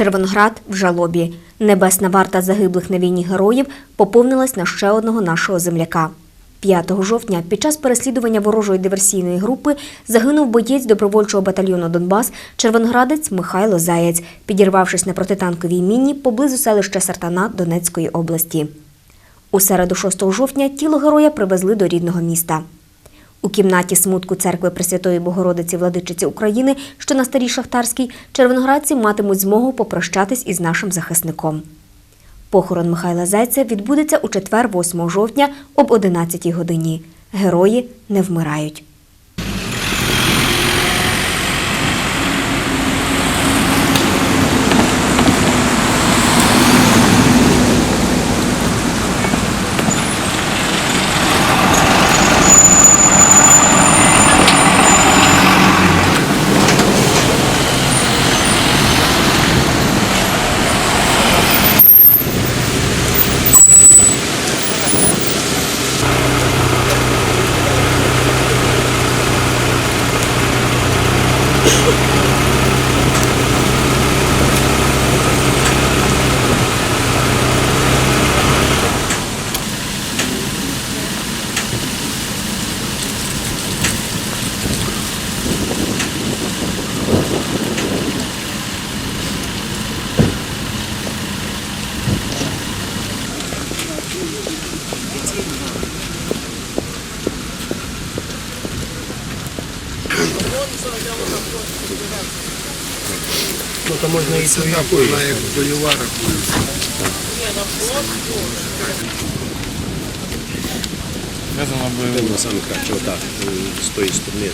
Червоноград в жалобі. Небесна варта загиблих на війні героїв поповнилась на ще одного нашого земляка. 5 жовтня під час переслідування ворожої диверсійної групи загинув боєць добровольчого батальйону Донбас червоноградець Михайло Заєць, підірвавшись на протитанковій міні поблизу селища Сартана Донецької області. У середу 6 жовтня тіло героя привезли до рідного міста. У кімнаті смутку церкви Пресвятої Богородиці Владичиці України, що на старій Шахтарській, червоноградці матимуть змогу попрощатись із нашим захисником. Похорон Михайла Зайця відбудеться у четвер, 8 жовтня об 11 годині. Герої не вмирають. Ну, то можна і свою вона як бойова рахується. на саме краще, отак, з тої сторони.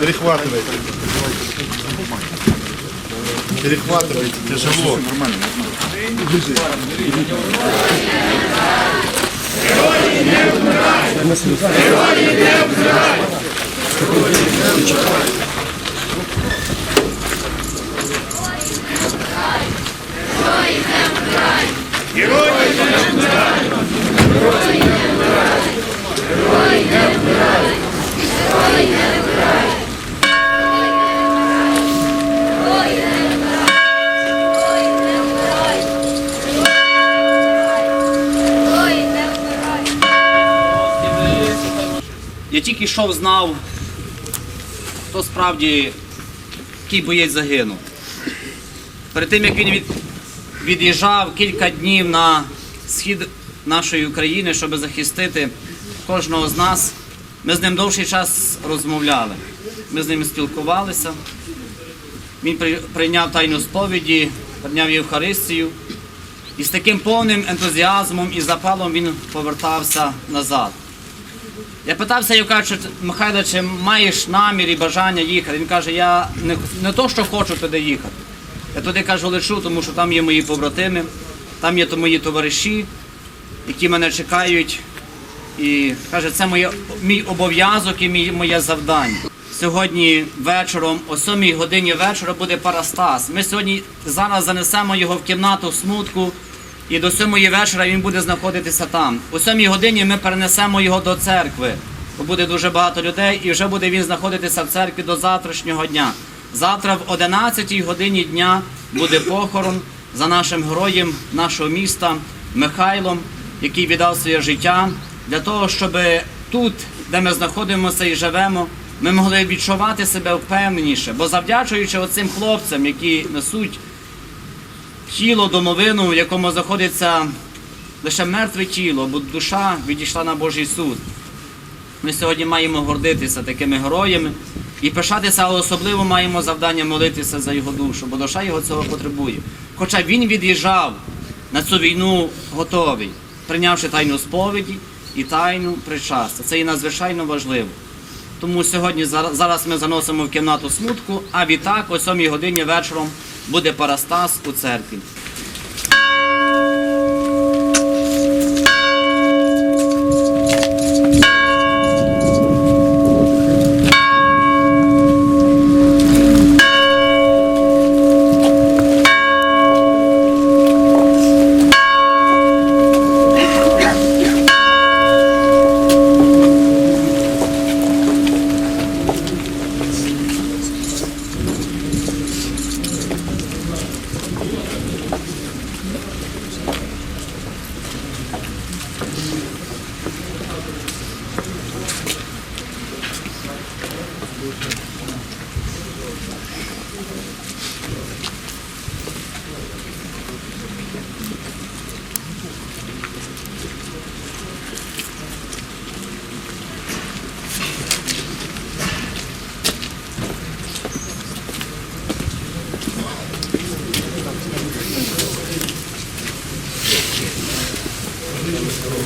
Перехватывайте. Перехватывайте, тяжело. Нормально, тільки йшов, знав, хто справді який боєць загинув. Перед тим, як він від, від'їжджав кілька днів на схід нашої України, щоб захистити кожного з нас, ми з ним довший час розмовляли. Ми з ним спілкувалися. Він при- прийняв тайну сповіді, прийняв Євхаристію. І з таким повним ентузіазмом і запалом він повертався назад. Я питався його, кажу, Михайло, чи маєш намір і бажання їхати? Він каже, я не, не то, що хочу туди їхати. Я туди кажу, лечу, тому що там є мої побратими, там є то мої товариші, які мене чекають. І каже, це моє, мій обов'язок і мій, моє завдання. Сьогодні вечором, о 7 годині вечора буде Парастас. Ми сьогодні зараз занесемо його в кімнату смутку, і до 7 вечора він буде знаходитися там. О 7 годині ми перенесемо його до церкви, бо буде дуже багато людей, і вже буде він знаходитися в церкві до завтрашнього дня. Завтра в 11 годині дня буде похорон за нашим героєм нашого міста Михайлом, який віддав своє життя для того, щоб тут, де ми знаходимося і живемо, ми могли відчувати себе впевненіше, бо завдячуючи оцим хлопцям, які несуть тіло домовину, в якому знаходиться лише мертве тіло, бо душа відійшла на Божий суд. Ми сьогодні маємо гордитися такими героями і пишатися, але особливо маємо завдання молитися за його душу, бо душа його цього потребує. Хоча він від'їжджав на цю війну готовий, прийнявши тайну сповіді і тайну причастя. Це є надзвичайно важливо. Тому сьогодні зараз ми заносимо в кімнату смутку, а відтак о 7 годині вечором буде парастас у церкві. Дякую.